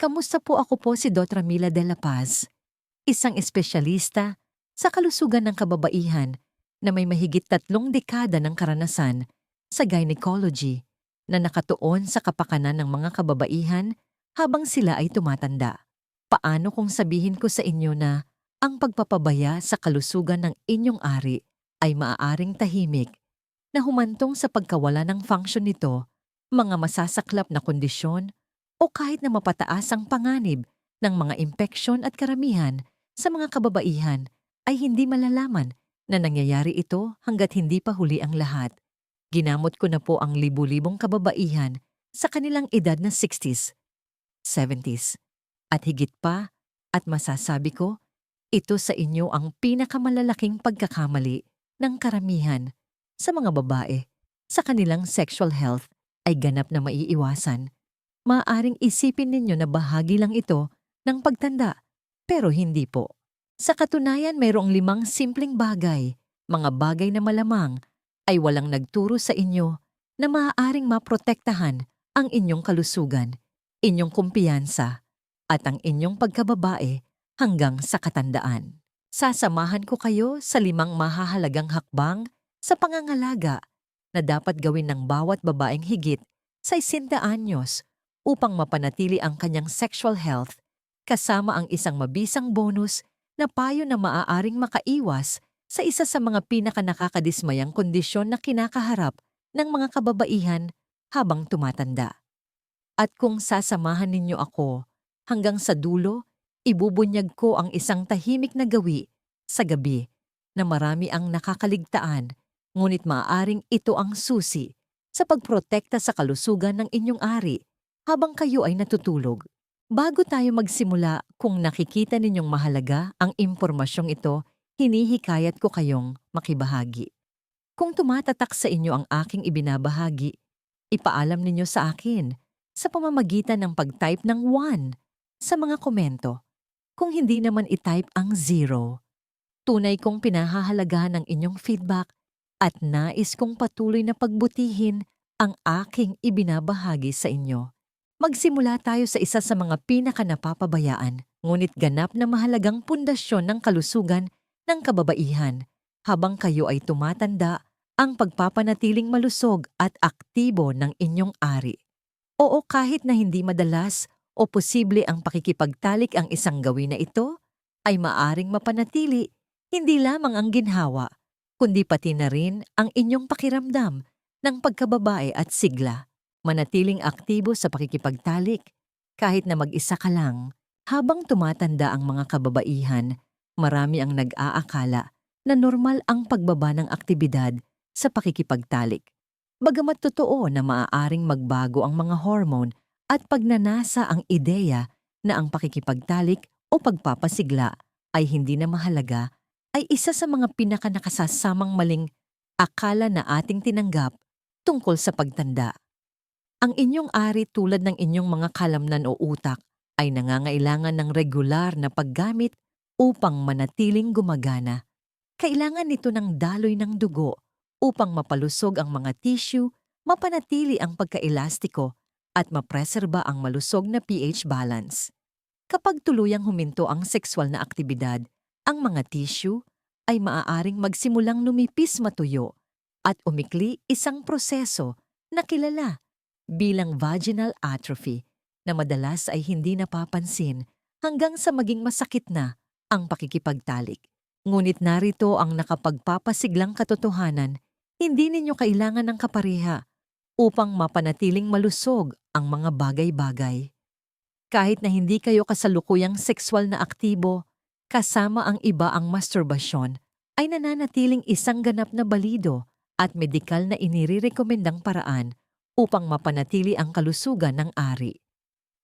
Kamusta po ako po si Dr. Mila de la Paz, isang espesyalista sa kalusugan ng kababaihan na may mahigit tatlong dekada ng karanasan sa gynecology na nakatuon sa kapakanan ng mga kababaihan habang sila ay tumatanda. Paano kung sabihin ko sa inyo na ang pagpapabaya sa kalusugan ng inyong ari ay maaaring tahimik na humantong sa pagkawala ng function nito, mga masasaklap na kondisyon o kahit na mapataas ang panganib ng mga impeksyon at karamihan sa mga kababaihan ay hindi malalaman na nangyayari ito hanggat hindi pa huli ang lahat. Ginamot ko na po ang libu-libong kababaihan sa kanilang edad na 60s, 70s, at higit pa at masasabi ko, ito sa inyo ang pinakamalalaking pagkakamali ng karamihan sa mga babae sa kanilang sexual health ay ganap na maiiwasan. Maaring isipin ninyo na bahagi lang ito ng pagtanda, pero hindi po. Sa katunayan, mayroong limang simpleng bagay, mga bagay na malamang ay walang nagturo sa inyo na maaaring maprotektahan ang inyong kalusugan, inyong kumpiyansa, at ang inyong pagkababae hanggang sa katandaan. Sasamahan ko kayo sa limang mahahalagang hakbang sa pangangalaga na dapat gawin ng bawat babaeng higit sa 60 anyos upang mapanatili ang kanyang sexual health kasama ang isang mabisang bonus na payo na maaaring makaiwas sa isa sa mga pinakanakakadismayang kondisyon na kinakaharap ng mga kababaihan habang tumatanda. At kung sasamahan ninyo ako hanggang sa dulo, ibubunyag ko ang isang tahimik na gawi sa gabi na marami ang nakakaligtaan, ngunit maaaring ito ang susi sa pagprotekta sa kalusugan ng inyong ari habang kayo ay natutulog. Bago tayo magsimula, kung nakikita ninyong mahalaga ang impormasyong ito, hinihikayat ko kayong makibahagi. Kung tumatatak sa inyo ang aking ibinabahagi, ipaalam ninyo sa akin sa pamamagitan ng pag-type ng 1 sa mga komento. Kung hindi naman i-type ang 0, tunay kong pinahahalagahan ang inyong feedback at nais kong patuloy na pagbutihin ang aking ibinabahagi sa inyo. Magsimula tayo sa isa sa mga pinakanapapabayaan, ngunit ganap na mahalagang pundasyon ng kalusugan ng kababaihan. Habang kayo ay tumatanda, ang pagpapanatiling malusog at aktibo ng inyong ari. Oo kahit na hindi madalas o posible ang pakikipagtalik ang isang gawin na ito, ay maaring mapanatili hindi lamang ang ginhawa, kundi pati na rin ang inyong pakiramdam ng pagkababae at sigla manatiling aktibo sa pakikipagtalik kahit na mag-isa ka lang. Habang tumatanda ang mga kababaihan, marami ang nag-aakala na normal ang pagbaba ng aktibidad sa pakikipagtalik. Bagamat totoo na maaaring magbago ang mga hormone at pagnanasa ang ideya na ang pakikipagtalik o pagpapasigla ay hindi na mahalaga ay isa sa mga pinakanakasasamang maling akala na ating tinanggap tungkol sa pagtanda. Ang inyong ari tulad ng inyong mga kalamnan o utak ay nangangailangan ng regular na paggamit upang manatiling gumagana. Kailangan nito ng daloy ng dugo upang mapalusog ang mga tissue, mapanatili ang pagkaelastiko at mapreserba ang malusog na pH balance. Kapag tuluyang huminto ang sexual na aktibidad, ang mga tissue ay maaaring magsimulang numipis matuyo at umikli isang proseso na kilala bilang vaginal atrophy na madalas ay hindi napapansin hanggang sa maging masakit na ang pakikipagtalik. Ngunit narito ang nakapagpapasiglang katotohanan, hindi ninyo kailangan ng kapareha upang mapanatiling malusog ang mga bagay-bagay. Kahit na hindi kayo kasalukuyang sexual na aktibo, kasama ang iba ang masturbasyon, ay nananatiling isang ganap na balido at medikal na inirekomendang paraan upang mapanatili ang kalusugan ng ari.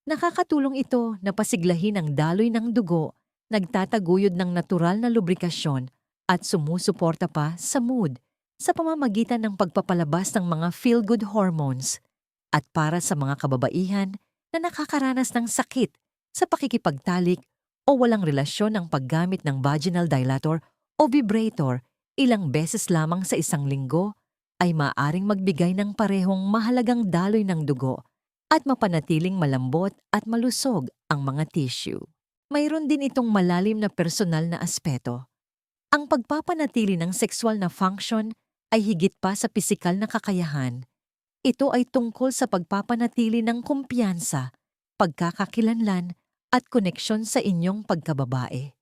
Nakakatulong ito na pasiglahin ang daloy ng dugo, nagtataguyod ng natural na lubrikasyon at sumusuporta pa sa mood sa pamamagitan ng pagpapalabas ng mga feel-good hormones at para sa mga kababaihan na nakakaranas ng sakit sa pakikipagtalik o walang relasyon ng paggamit ng vaginal dilator o vibrator ilang beses lamang sa isang linggo ay maaring magbigay ng parehong mahalagang daloy ng dugo at mapanatiling malambot at malusog ang mga tissue. Mayroon din itong malalim na personal na aspeto. Ang pagpapanatili ng sexual na function ay higit pa sa pisikal na kakayahan. Ito ay tungkol sa pagpapanatili ng kumpiyansa, pagkakakilanlan at koneksyon sa inyong pagkababae.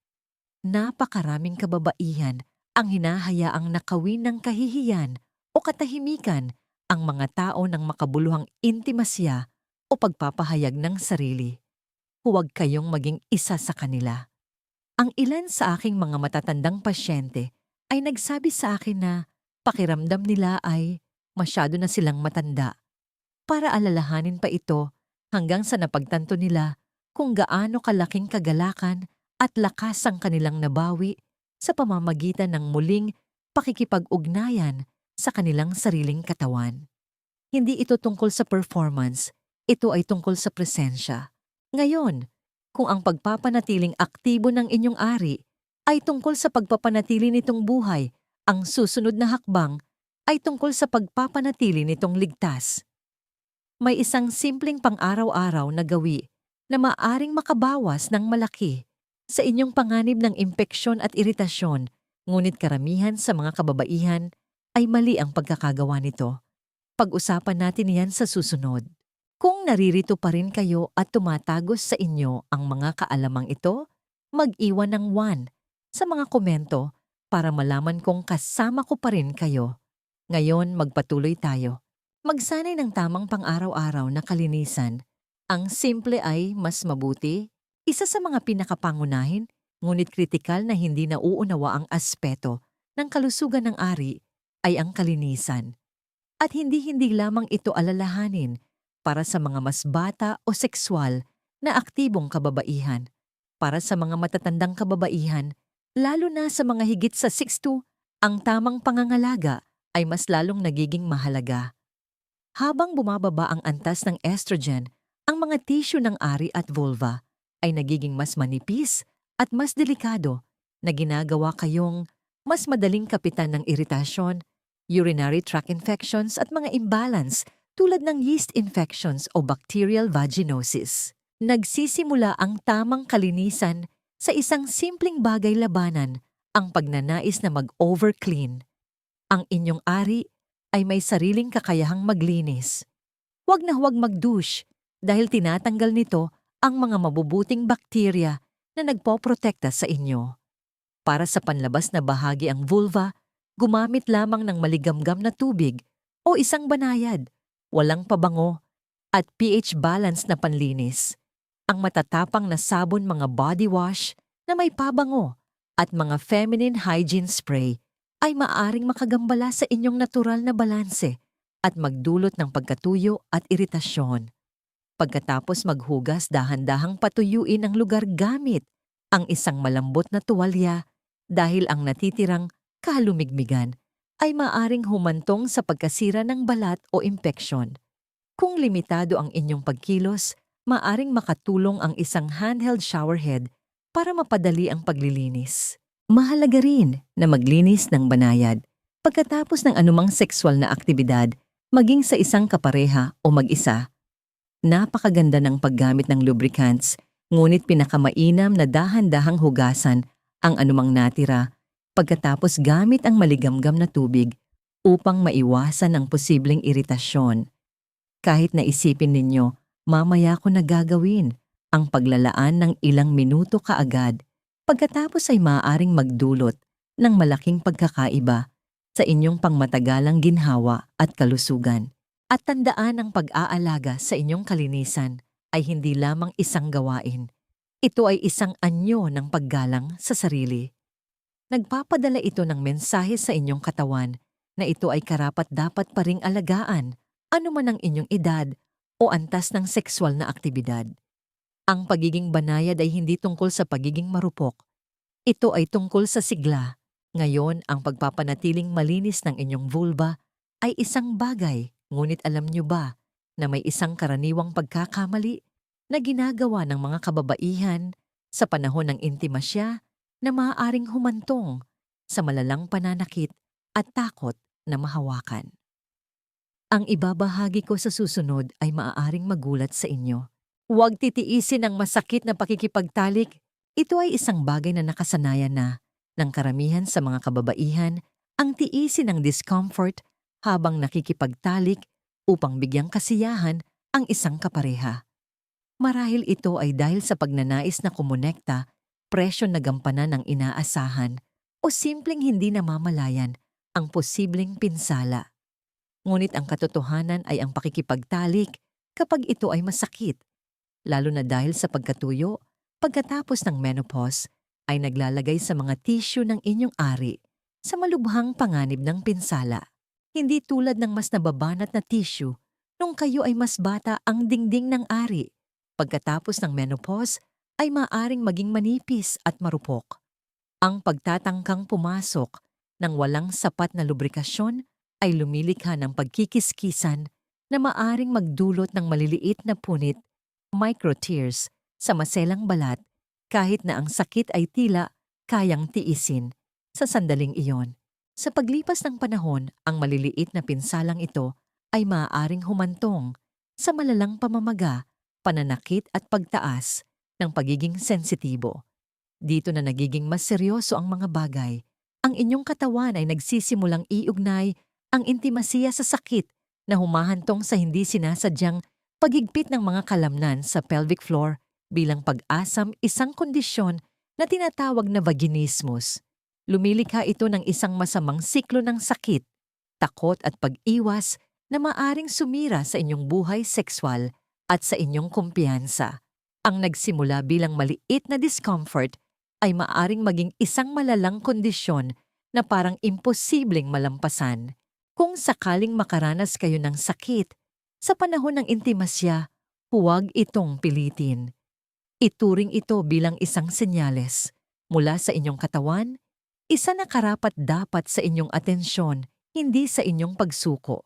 Napakaraming kababaihan ang hinahayaang nakawin ng kahihiyan o katahimikan ang mga tao ng makabuluhang intimasya o pagpapahayag ng sarili. Huwag kayong maging isa sa kanila. Ang ilan sa aking mga matatandang pasyente ay nagsabi sa akin na pakiramdam nila ay masyado na silang matanda. Para alalahanin pa ito hanggang sa napagtanto nila kung gaano kalaking kagalakan at lakas ang kanilang nabawi sa pamamagitan ng muling pakikipag-ugnayan sa kanilang sariling katawan. Hindi ito tungkol sa performance, ito ay tungkol sa presensya. Ngayon, kung ang pagpapanatiling aktibo ng inyong ari ay tungkol sa pagpapanatili nitong buhay, ang susunod na hakbang ay tungkol sa pagpapanatili nitong ligtas. May isang simpleng pang-araw-araw na gawi na maaring makabawas ng malaki sa inyong panganib ng impeksyon at iritasyon, ngunit karamihan sa mga kababaihan ay mali ang pagkakagawa nito. Pag-usapan natin yan sa susunod. Kung naririto pa rin kayo at tumatagos sa inyo ang mga kaalamang ito, mag-iwan ng 1 sa mga komento para malaman kong kasama ko pa rin kayo. Ngayon, magpatuloy tayo. Magsanay ng tamang pang-araw-araw na kalinisan. Ang simple ay mas mabuti. Isa sa mga pinakapangunahin, ngunit kritikal na hindi nauunawa ang aspeto ng kalusugan ng ari ay ang kalinisan. At hindi-hindi lamang ito alalahanin para sa mga mas bata o sexual na aktibong kababaihan, para sa mga matatandang kababaihan, lalo na sa mga higit sa 6'2", ang tamang pangangalaga ay mas lalong nagiging mahalaga. Habang bumababa ang antas ng estrogen, ang mga tissue ng ari at vulva ay nagiging mas manipis at mas delikado na ginagawa kayong mas madaling kapitan ng iritasyon, urinary tract infections at mga imbalance tulad ng yeast infections o bacterial vaginosis. Nagsisimula ang tamang kalinisan sa isang simpleng bagay labanan, ang pagnanais na mag-overclean. Ang inyong ari ay may sariling kakayahang maglinis. Huwag na huwag mag-douche dahil tinatanggal nito ang mga mabubuting bakterya na nagpoprotekta sa inyo. Para sa panlabas na bahagi ang vulva, gumamit lamang ng maligamgam na tubig o isang banayad walang pabango, at pH balance na panlinis. Ang matatapang na sabon mga body wash na may pabango at mga feminine hygiene spray ay maaring makagambala sa inyong natural na balanse at magdulot ng pagkatuyo at iritasyon. Pagkatapos maghugas, dahan-dahang patuyuin ang lugar gamit ang isang malambot na tuwalya dahil ang natitirang kalumigmigan ay maaring humantong sa pagkasira ng balat o impeksyon. Kung limitado ang inyong pagkilos, maaring makatulong ang isang handheld showerhead para mapadali ang paglilinis. Mahalaga rin na maglinis ng banayad pagkatapos ng anumang sexual na aktibidad, maging sa isang kapareha o mag-isa. Napakaganda ng paggamit ng lubricants, ngunit pinakamainam na dahan-dahang hugasan ang anumang natira pagkatapos gamit ang maligamgam na tubig upang maiwasan ang posibleng iritasyon. Kahit naisipin ninyo, mamaya ko na gagawin ang paglalaan ng ilang minuto kaagad pagkatapos ay maaaring magdulot ng malaking pagkakaiba sa inyong pangmatagalang ginhawa at kalusugan. At tandaan ang pag-aalaga sa inyong kalinisan ay hindi lamang isang gawain. Ito ay isang anyo ng paggalang sa sarili. Nagpapadala ito ng mensahe sa inyong katawan na ito ay karapat-dapat pa ring alagaan anuman ang inyong edad o antas ng sexual na aktibidad. Ang pagiging banayad ay hindi tungkol sa pagiging marupok. Ito ay tungkol sa sigla. Ngayon, ang pagpapanatiling malinis ng inyong vulva ay isang bagay, ngunit alam niyo ba na may isang karaniwang pagkakamali na ginagawa ng mga kababaihan sa panahon ng intimasya na maaaring humantong sa malalang pananakit at takot na mahawakan. Ang ibabahagi ko sa susunod ay maaaring magulat sa inyo. Huwag titiisin ang masakit na pakikipagtalik. Ito ay isang bagay na nakasanayan na ng karamihan sa mga kababaihan ang tiisin ng discomfort habang nakikipagtalik upang bigyang kasiyahan ang isang kapareha. Marahil ito ay dahil sa pagnanais na kumonekta, presyo na gampanan ng inaasahan o simpleng hindi namamalayan ang posibleng pinsala. Ngunit ang katotohanan ay ang pakikipagtalik kapag ito ay masakit, lalo na dahil sa pagkatuyo, pagkatapos ng menopause ay naglalagay sa mga tissue ng inyong ari sa malubhang panganib ng pinsala. Hindi tulad ng mas nababanat na tissue nung kayo ay mas bata ang dingding ng ari. Pagkatapos ng menopause ay maaring maging manipis at marupok. Ang pagtatangkang pumasok ng walang sapat na lubrikasyon ay lumilikha ng pagkikiskisan na maaring magdulot ng maliliit na punit, microtears, sa maselang balat kahit na ang sakit ay tila kayang tiisin sa sandaling iyon. Sa paglipas ng panahon, ang maliliit na pinsalang ito ay maaaring humantong sa malalang pamamaga, pananakit at pagtaas ng pagiging sensitibo. Dito na nagiging mas seryoso ang mga bagay. Ang inyong katawan ay nagsisimulang iugnay ang intimasiya sa sakit na humahantong sa hindi sinasadyang pagigpit ng mga kalamnan sa pelvic floor bilang pag-asam isang kondisyon na tinatawag na vaginismus. Lumilikha ito ng isang masamang siklo ng sakit, takot at pag-iwas na maaring sumira sa inyong buhay sexual at sa inyong kumpiyansa. Ang nagsimula bilang maliit na discomfort ay maaring maging isang malalang kondisyon na parang imposibleng malampasan. Kung sakaling makaranas kayo ng sakit, sa panahon ng intimasya, huwag itong pilitin. Ituring ito bilang isang senyales mula sa inyong katawan, isa na karapat dapat sa inyong atensyon, hindi sa inyong pagsuko.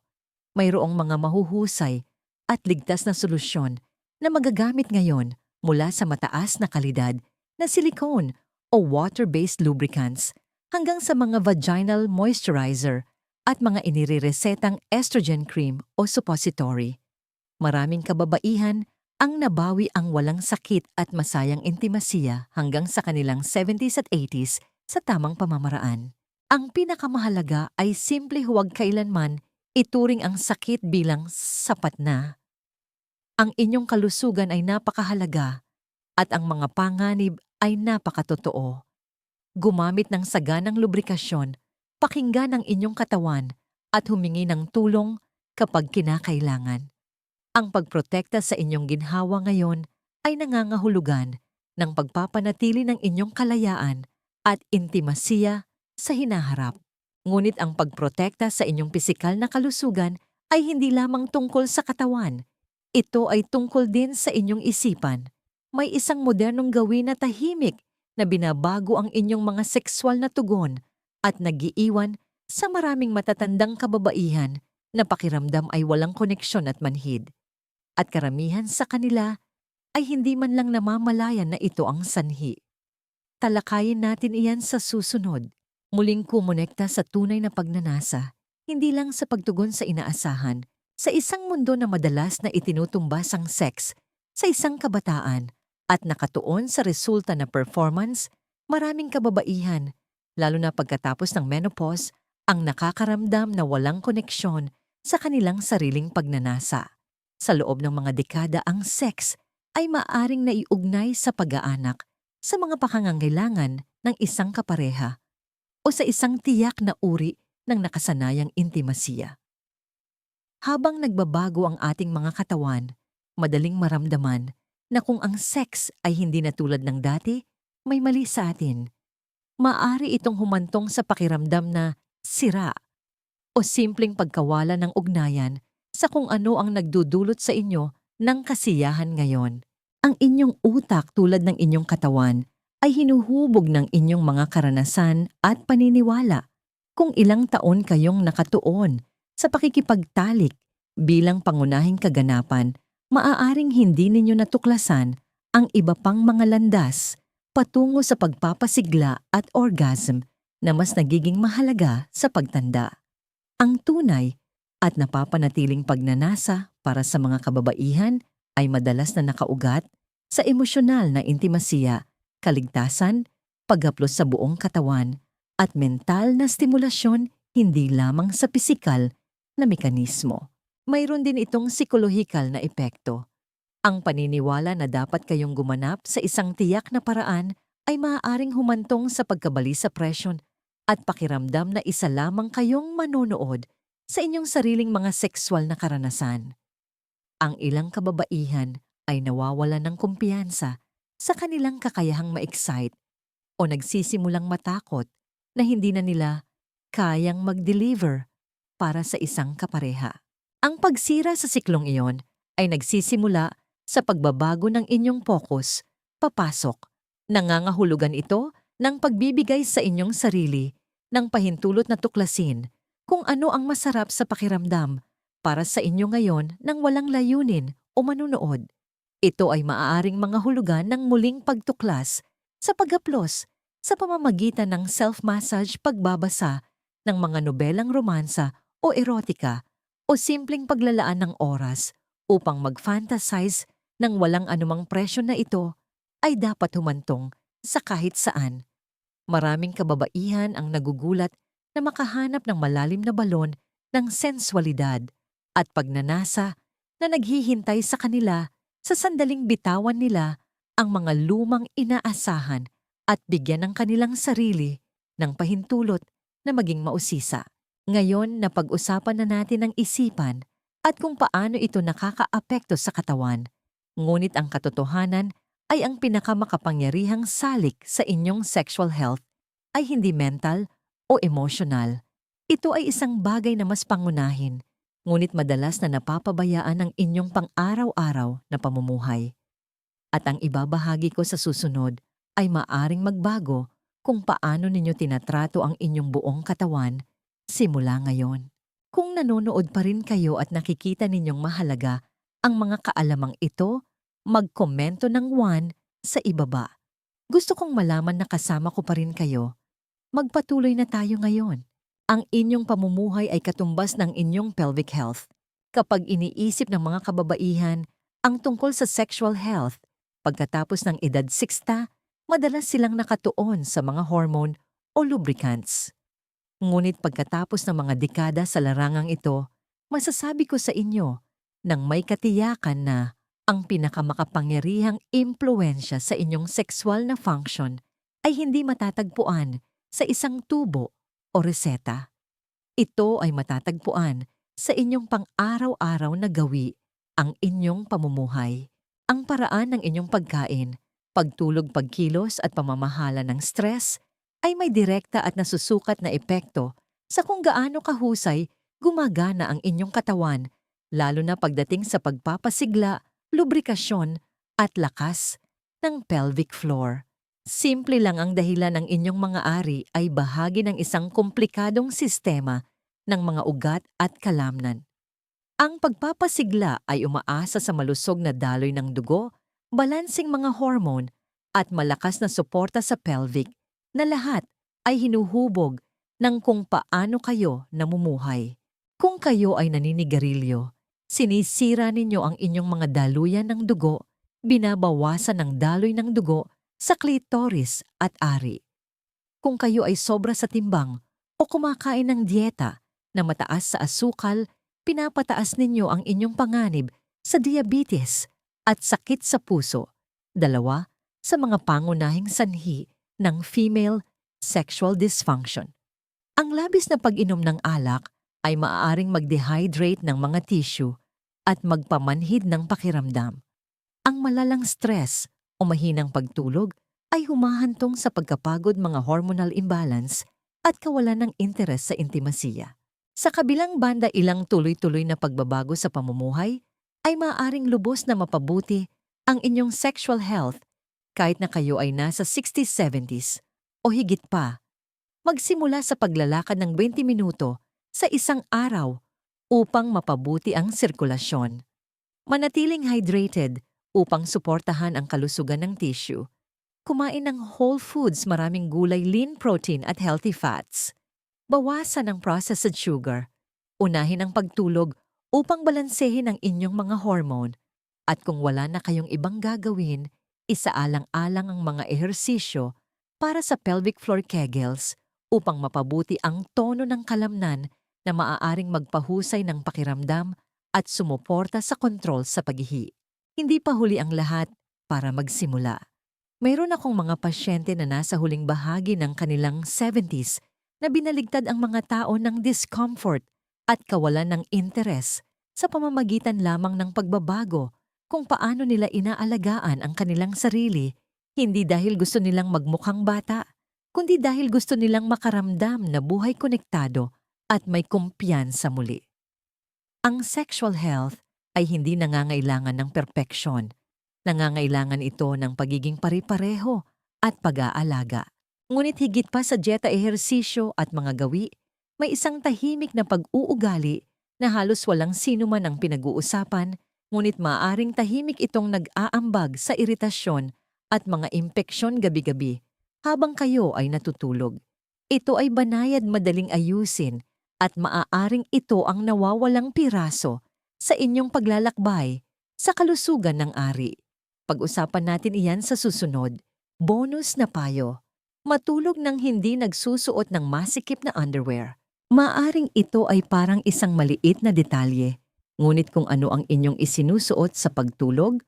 Mayroong mga mahuhusay at ligtas na solusyon na magagamit ngayon mula sa mataas na kalidad na silicone o water-based lubricants hanggang sa mga vaginal moisturizer at mga inireresetang estrogen cream o suppository. Maraming kababaihan ang nabawi ang walang sakit at masayang intimasiya hanggang sa kanilang 70s at 80s sa tamang pamamaraan. Ang pinakamahalaga ay simple huwag kailanman ituring ang sakit bilang sapat na. Ang inyong kalusugan ay napakahalaga at ang mga panganib ay napakatotoo. Gumamit ng saganang lubrikasyon, pakinggan ang inyong katawan at humingi ng tulong kapag kinakailangan. Ang pagprotekta sa inyong ginhawa ngayon ay nangangahulugan ng pagpapanatili ng inyong kalayaan at intimasiya sa hinaharap. Ngunit ang pagprotekta sa inyong pisikal na kalusugan ay hindi lamang tungkol sa katawan. Ito ay tungkol din sa inyong isipan. May isang modernong gawin na tahimik na binabago ang inyong mga sexual na tugon at nagiiwan sa maraming matatandang kababaihan na pakiramdam ay walang koneksyon at manhid at karamihan sa kanila ay hindi man lang namamalayan na ito ang sanhi. Talakayin natin iyan sa susunod. Muling kumonekta sa tunay na pagnanasa, hindi lang sa pagtugon sa inaasahan, sa isang mundo na madalas na itinutumbas ang sex sa isang kabataan at nakatuon sa resulta na performance, maraming kababaihan, lalo na pagkatapos ng menopause, ang nakakaramdam na walang koneksyon sa kanilang sariling pagnanasa. Sa loob ng mga dekada ang sex ay maaring naiugnay sa pag-aanak sa mga pakangangailangan ng isang kapareha o sa isang tiyak na uri ng nakasanayang intimasiya. Habang nagbabago ang ating mga katawan, madaling maramdaman na kung ang sex ay hindi na tulad ng dati, may mali sa atin. Maari itong humantong sa pakiramdam na sira o simpleng pagkawala ng ugnayan sa kung ano ang nagdudulot sa inyo ng kasiyahan ngayon. Ang inyong utak tulad ng inyong katawan ay hinuhubog ng inyong mga karanasan at paniniwala kung ilang taon kayong nakatuon sa pakikipagtalik bilang pangunahing kaganapan, maaaring hindi ninyo natuklasan ang iba pang mga landas patungo sa pagpapasigla at orgasm na mas nagiging mahalaga sa pagtanda. Ang tunay at napapanatiling pagnanasa para sa mga kababaihan ay madalas na nakaugat sa emosyonal na intimasiya, kaligtasan, paghaplos sa buong katawan, at mental na stimulasyon hindi lamang sa pisikal na mekanismo. Mayroon din itong psikolohikal na epekto. Ang paniniwala na dapat kayong gumanap sa isang tiyak na paraan ay maaaring humantong sa pagkabali sa presyon at pakiramdam na isa lamang kayong manonood sa inyong sariling mga sexual na karanasan. Ang ilang kababaihan ay nawawalan ng kumpiyansa sa kanilang kakayahang ma-excite o nagsisimulang matakot na hindi na nila kayang mag-deliver para sa isang kapareha. Ang pagsira sa siklong iyon ay nagsisimula sa pagbabago ng inyong focus, papasok. Nangangahulugan ito ng pagbibigay sa inyong sarili ng pahintulot na tuklasin kung ano ang masarap sa pakiramdam para sa inyo ngayon nang walang layunin o manunood. Ito ay maaaring mga hulugan ng muling pagtuklas sa paghaplos sa pamamagitan ng self-massage pagbabasa ng mga nobelang romansa o erotika o simpleng paglalaan ng oras upang mag-fantasize ng walang anumang presyon na ito ay dapat humantong sa kahit saan. Maraming kababaihan ang nagugulat na makahanap ng malalim na balon ng sensualidad at pagnanasa na naghihintay sa kanila sa sandaling bitawan nila ang mga lumang inaasahan at bigyan ng kanilang sarili ng pahintulot na maging mausisa. Ngayon na pag-usapan na natin ang isipan at kung paano ito nakakaapekto sa katawan, ngunit ang katotohanan ay ang pinakamakapangyarihang salik sa inyong sexual health ay hindi mental o emotional. Ito ay isang bagay na mas pangunahin, ngunit madalas na napapabayaan ng inyong pang-araw-araw na pamumuhay. At ang ibabahagi ko sa susunod ay maaring magbago kung paano ninyo tinatrato ang inyong buong katawan simula ngayon. Kung nanonood pa rin kayo at nakikita ninyong mahalaga ang mga kaalamang ito, magkomento ng 1 sa ibaba. Gusto kong malaman na kasama ko pa rin kayo. Magpatuloy na tayo ngayon. Ang inyong pamumuhay ay katumbas ng inyong pelvic health. Kapag iniisip ng mga kababaihan ang tungkol sa sexual health, pagkatapos ng edad 60, madalas silang nakatuon sa mga hormone o lubricants. Ngunit pagkatapos ng mga dekada sa larangang ito, masasabi ko sa inyo nang may katiyakan na ang pinakamakapangyarihang impluensya sa inyong sexual na function ay hindi matatagpuan sa isang tubo o reseta. Ito ay matatagpuan sa inyong pang-araw-araw na gawi, ang inyong pamumuhay, ang paraan ng inyong pagkain, pagtulog pagkilos at pamamahala ng stress ay may direkta at nasusukat na epekto sa kung gaano kahusay gumagana ang inyong katawan, lalo na pagdating sa pagpapasigla, lubrikasyon at lakas ng pelvic floor. Simple lang ang dahilan ng inyong mga ari ay bahagi ng isang komplikadong sistema ng mga ugat at kalamnan. Ang pagpapasigla ay umaasa sa malusog na daloy ng dugo, balansing mga hormone, at malakas na suporta sa pelvic na lahat ay hinuhubog ng kung paano kayo namumuhay. Kung kayo ay naninigarilyo, sinisira ninyo ang inyong mga daluyan ng dugo, binabawasan ng daloy ng dugo sa klitoris at ari. Kung kayo ay sobra sa timbang o kumakain ng dieta na mataas sa asukal, pinapataas ninyo ang inyong panganib sa diabetes at sakit sa puso, dalawa sa mga pangunahing sanhi ng female sexual dysfunction. Ang labis na pag-inom ng alak ay maaaring mag-dehydrate ng mga tissue at magpamanhid ng pakiramdam. Ang malalang stress o mahinang pagtulog ay humahantong sa pagkapagod mga hormonal imbalance at kawalan ng interes sa intimasiya. Sa kabilang banda ilang tuloy-tuloy na pagbabago sa pamumuhay ay maaaring lubos na mapabuti ang inyong sexual health kahit na kayo ay nasa 60s, 70s o higit pa. Magsimula sa paglalakad ng 20 minuto sa isang araw upang mapabuti ang sirkulasyon. Manatiling hydrated upang suportahan ang kalusugan ng tissue. Kumain ng whole foods maraming gulay, lean protein at healthy fats. Bawasan ang processed sugar. Unahin ang pagtulog upang balansehin ang inyong mga hormone. At kung wala na kayong ibang gagawin, isaalang-alang ang mga ehersisyo para sa pelvic floor kegels upang mapabuti ang tono ng kalamnan na maaaring magpahusay ng pakiramdam at sumuporta sa kontrol sa paghihi. Hindi pa huli ang lahat para magsimula. Mayroon akong mga pasyente na nasa huling bahagi ng kanilang 70s na binaligtad ang mga tao ng discomfort at kawalan ng interes sa pamamagitan lamang ng pagbabago kung paano nila inaalagaan ang kanilang sarili, hindi dahil gusto nilang magmukhang bata, kundi dahil gusto nilang makaramdam na buhay konektado at may kumpiyansa muli. Ang sexual health ay hindi nangangailangan ng perpeksyon. Nangangailangan ito ng pagiging pare-pareho at pag-aalaga. Ngunit higit pa sa dieta ehersisyo at mga gawi, may isang tahimik na pag-uugali na halos walang sino man ang pinag-uusapan, ngunit maaring tahimik itong nag-aambag sa iritasyon at mga impeksyon gabi-gabi habang kayo ay natutulog. Ito ay banayad madaling ayusin at maaaring ito ang nawawalang piraso sa inyong paglalakbay sa kalusugan ng ari. Pag-usapan natin iyan sa susunod. Bonus na payo. Matulog ng hindi nagsusuot ng masikip na underwear. Maaring ito ay parang isang maliit na detalye, ngunit kung ano ang inyong isinusuot sa pagtulog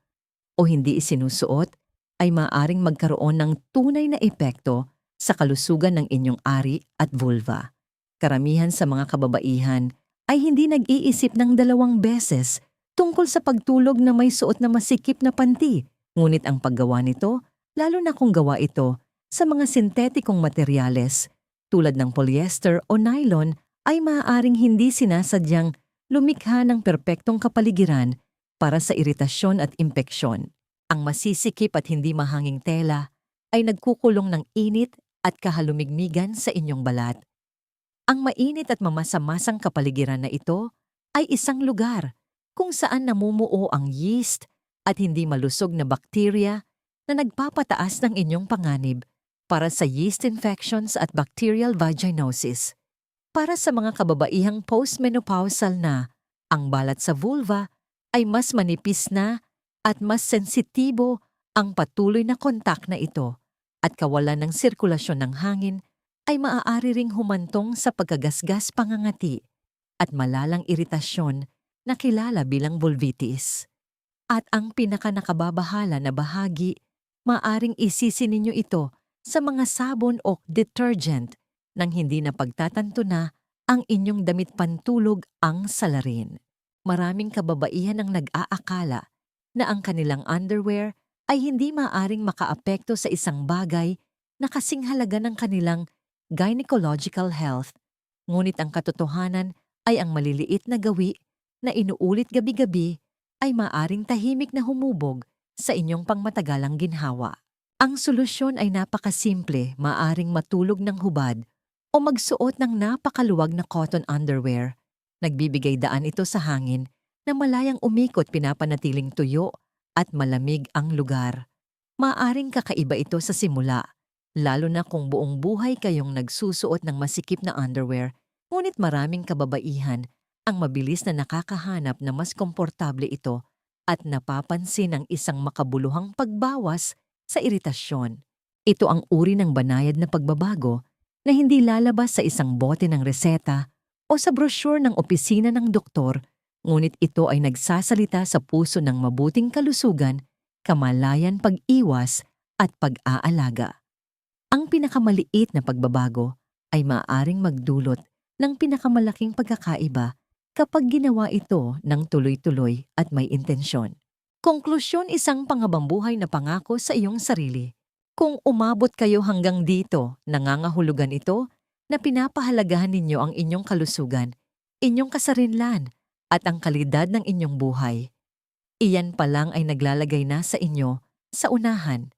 o hindi isinusuot, ay maaring magkaroon ng tunay na epekto sa kalusugan ng inyong ari at vulva. Karamihan sa mga kababaihan ay hindi nag-iisip ng dalawang beses tungkol sa pagtulog na may suot na masikip na panty, ngunit ang paggawa nito, lalo na kung gawa ito sa mga sintetikong materyales tulad ng polyester o nylon ay maaaring hindi sinasadyang lumikha ng perpektong kapaligiran para sa iritasyon at impeksyon. Ang masisikip at hindi mahanging tela ay nagkukulong ng init at kahalumigmigan sa inyong balat. Ang mainit at mamasamasang kapaligiran na ito ay isang lugar kung saan namumuo ang yeast at hindi malusog na bakterya na nagpapataas ng inyong panganib para sa yeast infections at bacterial vaginosis. Para sa mga kababaihang postmenopausal na, ang balat sa vulva ay mas manipis na at mas sensitibo ang patuloy na kontak na ito at kawalan ng sirkulasyon ng hangin ay maaari ring humantong sa pagkagasgas pangangati at malalang iritasyon na kilala bilang vulvitis. At ang pinakanakababahala na bahagi, maaring isisi ninyo ito sa mga sabon o detergent nang hindi na pagtatanto na ang inyong damit pantulog ang salarin. Maraming kababaihan ang nag-aakala na ang kanilang underwear ay hindi maaring makaapekto sa isang bagay na kasing halaga ng kanilang gynecological health. Ngunit ang katotohanan ay ang maliliit na gawi na inuulit gabi-gabi ay maaring tahimik na humubog sa inyong pangmatagalang ginhawa. Ang solusyon ay napakasimple, maaring matulog ng hubad o magsuot ng napakaluwag na cotton underwear. Nagbibigay daan ito sa hangin na malayang umikot pinapanatiling tuyo at malamig ang lugar. Maaring kakaiba ito sa simula, lalo na kung buong buhay kayong nagsusuot ng masikip na underwear, ngunit maraming kababaihan ang mabilis na nakakahanap na mas komportable ito at napapansin ang isang makabuluhang pagbawas sa iritasyon. Ito ang uri ng banayad na pagbabago na hindi lalabas sa isang bote ng reseta o sa brochure ng opisina ng doktor, ngunit ito ay nagsasalita sa puso ng mabuting kalusugan, kamalayan pag-iwas at pag-aalaga. Ang pinakamaliit na pagbabago ay maaaring magdulot ng pinakamalaking pagkakaiba kapag ginawa ito ng tuloy-tuloy at may intensyon. Konklusyon isang pangabambuhay na pangako sa iyong sarili. Kung umabot kayo hanggang dito, nangangahulugan ito na pinapahalagahan ninyo ang inyong kalusugan, inyong kasarinlan, at ang kalidad ng inyong buhay. Iyan pa lang ay naglalagay na sa inyo sa unahan.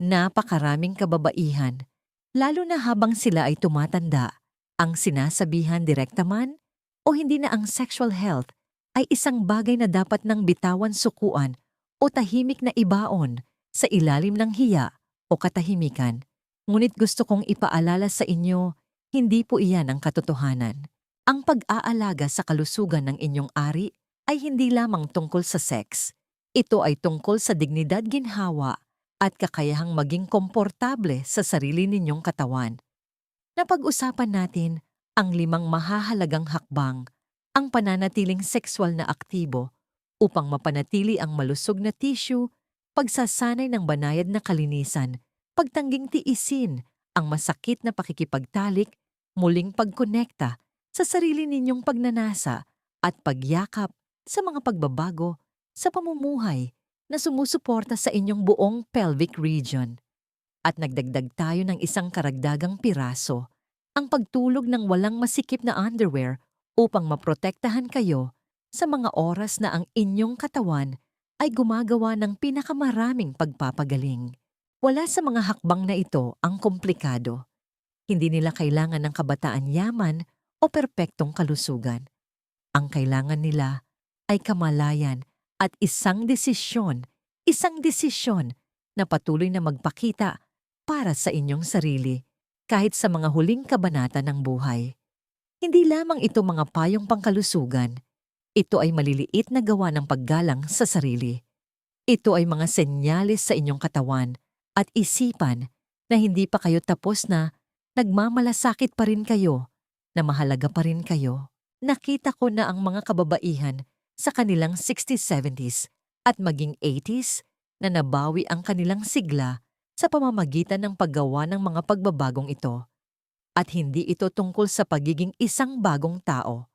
Napakaraming kababaihan, lalo na habang sila ay tumatanda, ang sinasabihan direkta man o hindi na ang sexual health ay isang bagay na dapat nang bitawan sukuan o tahimik na ibaon sa ilalim ng hiya o katahimikan. Ngunit gusto kong ipaalala sa inyo, hindi po iyan ang katotohanan. Ang pag-aalaga sa kalusugan ng inyong ari ay hindi lamang tungkol sa sex. Ito ay tungkol sa dignidad ginhawa at kakayahang maging komportable sa sarili ninyong katawan. Napag-usapan natin ang limang mahahalagang hakbang, ang pananatiling sexual na aktibo upang mapanatili ang malusog na tissue, pagsasanay ng banayad na kalinisan, pagtangging tiisin ang masakit na pakikipagtalik, muling pagkonekta sa sarili ninyong pagnanasa at pagyakap sa mga pagbabago sa pamumuhay na sumusuporta sa inyong buong pelvic region. At nagdagdag tayo ng isang karagdagang piraso, ang pagtulog ng walang masikip na underwear upang maprotektahan kayo sa mga oras na ang inyong katawan ay gumagawa ng pinakamaraming pagpapagaling. Wala sa mga hakbang na ito ang komplikado. Hindi nila kailangan ng kabataan yaman o perpektong kalusugan. Ang kailangan nila ay kamalayan at isang desisyon, isang desisyon na patuloy na magpakita para sa inyong sarili kahit sa mga huling kabanata ng buhay. Hindi lamang ito mga payong pangkalusugan, ito ay maliliit na gawa ng paggalang sa sarili. Ito ay mga senyales sa inyong katawan at isipan na hindi pa kayo tapos na nagmamalasakit pa rin kayo, na mahalaga pa rin kayo. Nakita ko na ang mga kababaihan sa kanilang 60s, 70s at maging 80s na nabawi ang kanilang sigla sa pamamagitan ng paggawa ng mga pagbabagong ito. At hindi ito tungkol sa pagiging isang bagong tao.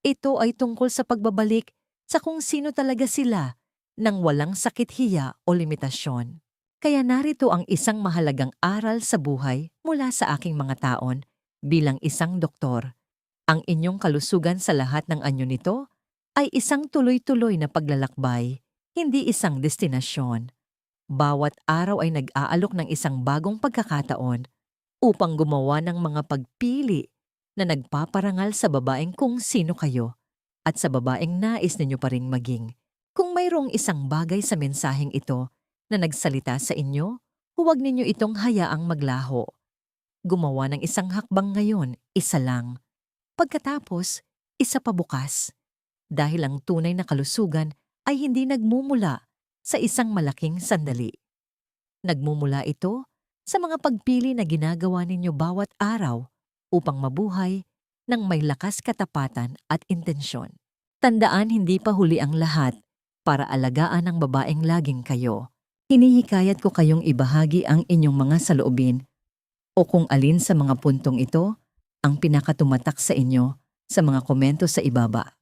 Ito ay tungkol sa pagbabalik sa kung sino talaga sila nang walang sakit hiya o limitasyon. Kaya narito ang isang mahalagang aral sa buhay mula sa aking mga taon bilang isang doktor. Ang inyong kalusugan sa lahat ng anyo nito ay isang tuloy-tuloy na paglalakbay, hindi isang destinasyon. Bawat araw ay nag-aalok ng isang bagong pagkakataon upang gumawa ng mga pagpili na nagpaparangal sa babaeng kung sino kayo at sa babaeng nais ninyo pa ring maging. Kung mayroong isang bagay sa mensaheng ito na nagsalita sa inyo, huwag ninyo itong hayaang maglaho. Gumawa ng isang hakbang ngayon, isa lang. Pagkatapos, isa pa bukas. Dahil ang tunay na kalusugan ay hindi nagmumula sa isang malaking sandali. Nagmumula ito sa mga pagpili na ginagawa ninyo bawat araw upang mabuhay ng may lakas katapatan at intensyon. Tandaan hindi pa huli ang lahat para alagaan ang babaeng laging kayo. Hinihikayat ko kayong ibahagi ang inyong mga saloobin o kung alin sa mga puntong ito ang pinakatumatak sa inyo sa mga komento sa ibaba.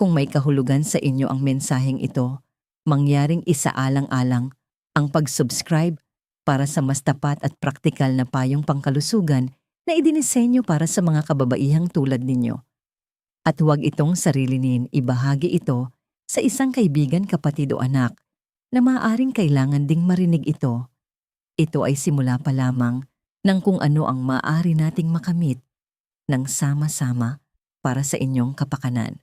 Kung may kahulugan sa inyo ang mensaheng ito, mangyaring isaalang-alang ang pag-subscribe para sa mas tapat at praktikal na payong pangkalusugan na idinisenyo para sa mga kababaihang tulad ninyo. At huwag itong sarilinin ibahagi ito sa isang kaibigan kapatid o anak na maaaring kailangan ding marinig ito. Ito ay simula pa lamang ng kung ano ang maaari nating makamit ng sama-sama para sa inyong kapakanan.